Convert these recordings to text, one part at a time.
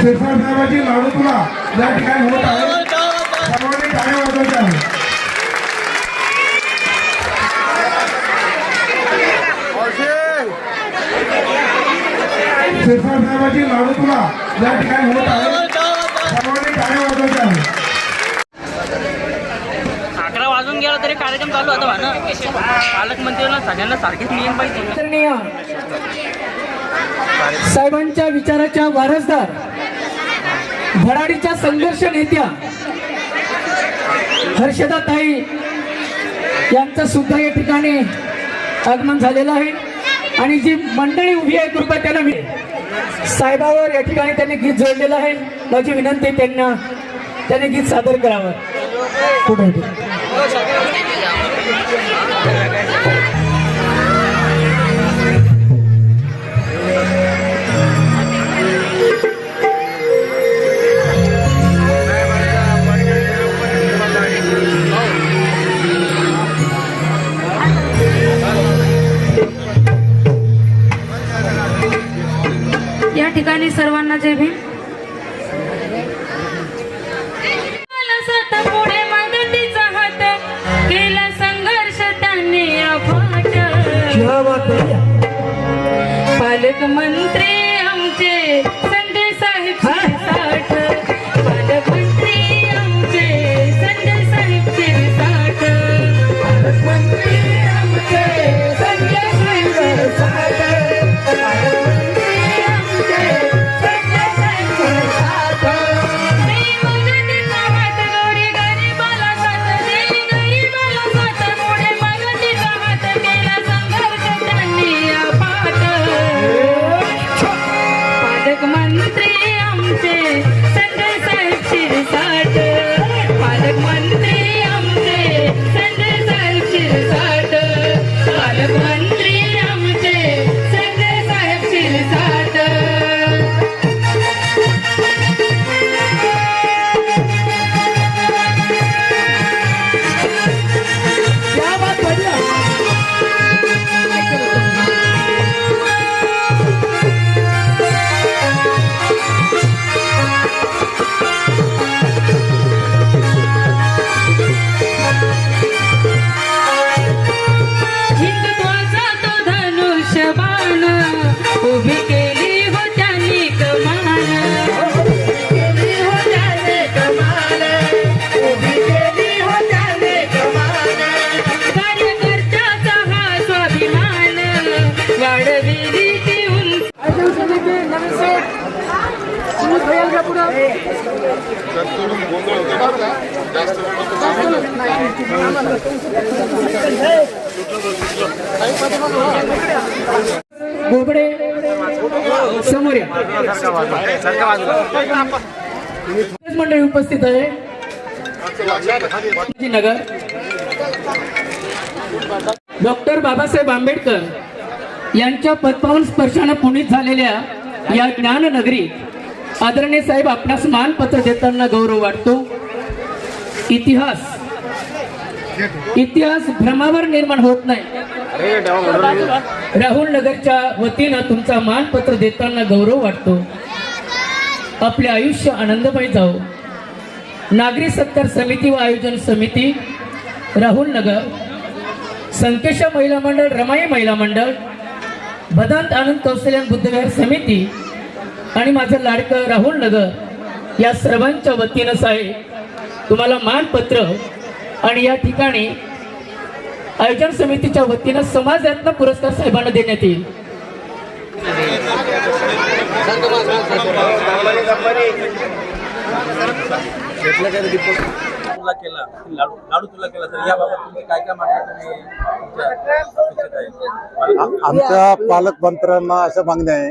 शिरसाट साहेबाची लाडू तुला या ठिकाणी होत आहे. सर्वांनी टाळ्या वाजवायच्या आहे. शिरसाट साहेबाची लाडू तुला या ठिकाणी होत आहे. सर्वांनी टाळ्या वाजवायच्या आहे. अकरा वाजून गेला तरी कार्यक्रम चालू होता ना पालकमंत्र्यांना सगळ्यांना सारखेच नियम पाहिजे. साहेबांच्या विचाराच्या वारसदार भराडीच्या संघर्ष नेत्या हर्षदा ताई यांचं सुद्धा या ठिकाणी आगमन झालेलं आहे. आणि जी मंडळी उभी आहे कृपया त्यांना मी साहेबावर या ठिकाणी त्यांनी गीत जोडलेलं आहे. माझी विनंती त्यांना त्याने गीत सादर करावं. पुढे सर्वांना जय भीम। सत पुढे मदतीचा हात केला संघर्ष त्यांनी पालकमंत्री बोबडे समोर मंडळी उपस्थित आहे. नगर डॉक्टर बाबासाहेब आंबेडकर यांच्या पदपावन स्पर्शानं पुणित झालेल्या या ज्ञाननगरी आदरणीय साहेब आपणास मानपत्र देताना गौरव वाटतो. इतिहास. इतिहास भ्रमावर निर्माण होत नाही. राहुल नगरच्या वतीनं तुमचा मानपत्र देताना गौरव वाटतो. आपले आयुष्य आनंदमय जाओ नागरी सत्कार समिती व आयोजन समिती राहुल नगर संकेश महिला मंडळ रमाई महिला मंडळ भदंत आनंद कौशल्यान बुद्धविहार समिती आणि माझं लाडकं राहुल नगर या सर्वांच्या वतीनं साहेब तुम्हाला मानपत्र आणि या ठिकाणी आयोजन समितीच्या वतीनं समाजरत्न पुरस्कार साहेबांना देण्यात येईल. केला लाडू लाडू तुला केला तर याबाबत तुम्ही काय काय मागण्या तुम्ही आमच्या पालकमंत्र्यांना आहे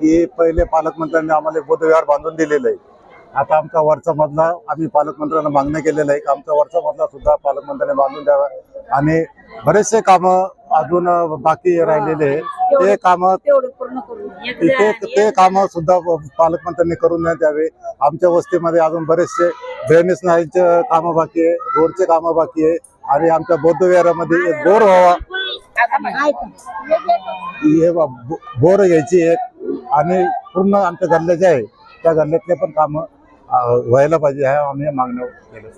की पहिले पालकमंत्र्यांनी आम्हाला बुधविहार बांधून दिलेलं आहे आता आमचा वरचा मधला आम्ही पालकमंत्र्यांना मागण्या केलेल्या आहे की आमचा वरचा मधला सुद्धा पालकमंत्र्यांनी बांधून द्यावा आणि बरेचसे कामं अजून बाकी राहिलेले आहे. ते कामं ते ते कामं सुद्धा पालकमंत्र्यांनी करून देण्यात यावे आमच्या वस्तीमध्ये अजून बरेचसे ड्रेनेज नालीचे कामं बाकी आहे रोडचे कामं बाकी आहे आणि आमच्या बौद्ध विहारामध्ये एक बोर व्हावा हे बोर घ्यायची एक आणि पूर्ण आमच्या गल्ल्या जे आहे त्या गल्ल्यातले पण कामं व्हायला पाहिजे ह्या आम्ही मागण्या केलं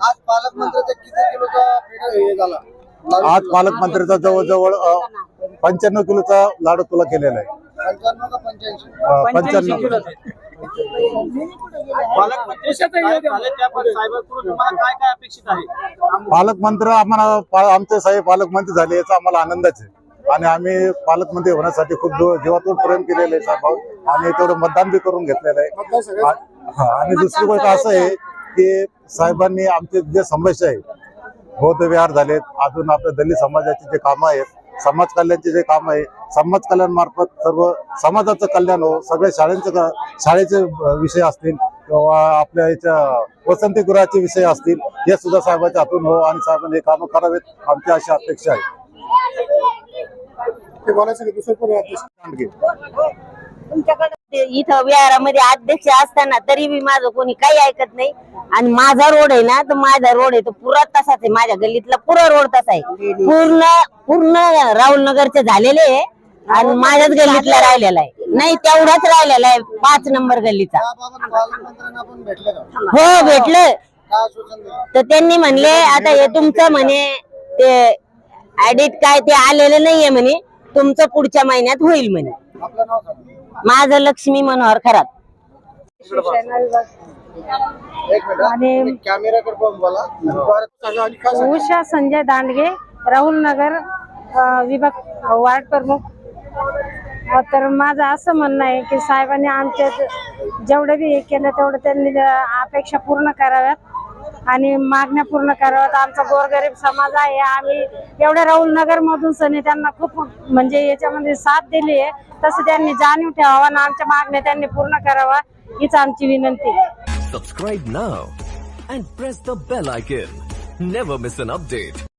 आज पालकमंत्र्याचा किती किलोचा आज पालकमंत्र्याचा जवळजवळ पंच्याण्णव किलोचा लाडू तुला केलेला आहे. पंच्याण्णव पालकमंत्री आम्हाला पा- आमचे साहेब पालकमंत्री झाले याचा आम्हाला आनंदच आहे. आणि आम्ही पालकमंत्री होण्यासाठी खूप जीव- जीवातून प्रेम केलेलं आहे साहेब आणि तेवढं मतदान बी करून घेतलेलं आहे. आणि दुसरी गोष्ट असं आहे की साहेबांनी आमचे जे समस्या आहे बौद्ध विहार झालेत अजून आपल्या दलित समाजाचे जे कामं आहेत समाज कल्याणचे जे काम आहे समाज कल्याण मार्फत सर्व समाजाचं कल्याण हो सगळे शाळेंचे शाळेचे विषय असतील किंवा आपल्या याच्या वसंतीगृहाचे विषय असतील हे सुद्धा साहेबाच्या हातून हो आणि साहेबांनी हे कामं करावेत आमची अशी अपेक्षा आहे. ते बोलायचं की दुसरं कोणी अध्यक्ष. तुमच्याकडे इथं विहारामध्ये अध्यक्ष असताना तरी बी माझं कोणी काही ऐकत नाही. आणि माझा रोड आहे ना तर माझा रोड आहे तो पुरा तसाच आहे. माझ्या गल्लीतला पुरा रोड तसा आहे. पूर्ण पूर्ण राहुल नगरचे झालेले आहे. आणि माझ्याच गल्लीतला राहिलेला आहे. नाही तेवढाच राहिलेला आहे पाच नंबर गल्लीचा. हो भेटलं? तर त्यांनी म्हणले आता हे तुमचं म्हणे ते ऍडिट काय ते आलेलं नाहीये म्हणे. तुमचं पुढच्या महिन्यात होईल म्हणे. माझं लक्ष्मी मनोहर खरात. आणि? उषा संजय दांडगे राहुल नगर अ, विभाग वार्ड प्रमुख. अ, तर माझं असं म्हणणं आहे की साहेबांनी आमच्या जेवढं बी हे केलं तेवढं त्यांनी अ, अपेक्षा पूर्ण कराव्यात. आणि मागण्या पूर्ण कराव्यात. आमचा गोरगरीब समाज आहे. आम्ही एवढ्या राहुल नगर मधून सनी त्यांना खूप म्हणजे याच्यामध्ये साथ दिली आहे. तसं त्यांनी जाणीव ठेवावा आणि आमच्या मागण्या त्यांनी पूर्ण करावा हीच आमची विनंती subscribe now and press the bell icon never miss an update.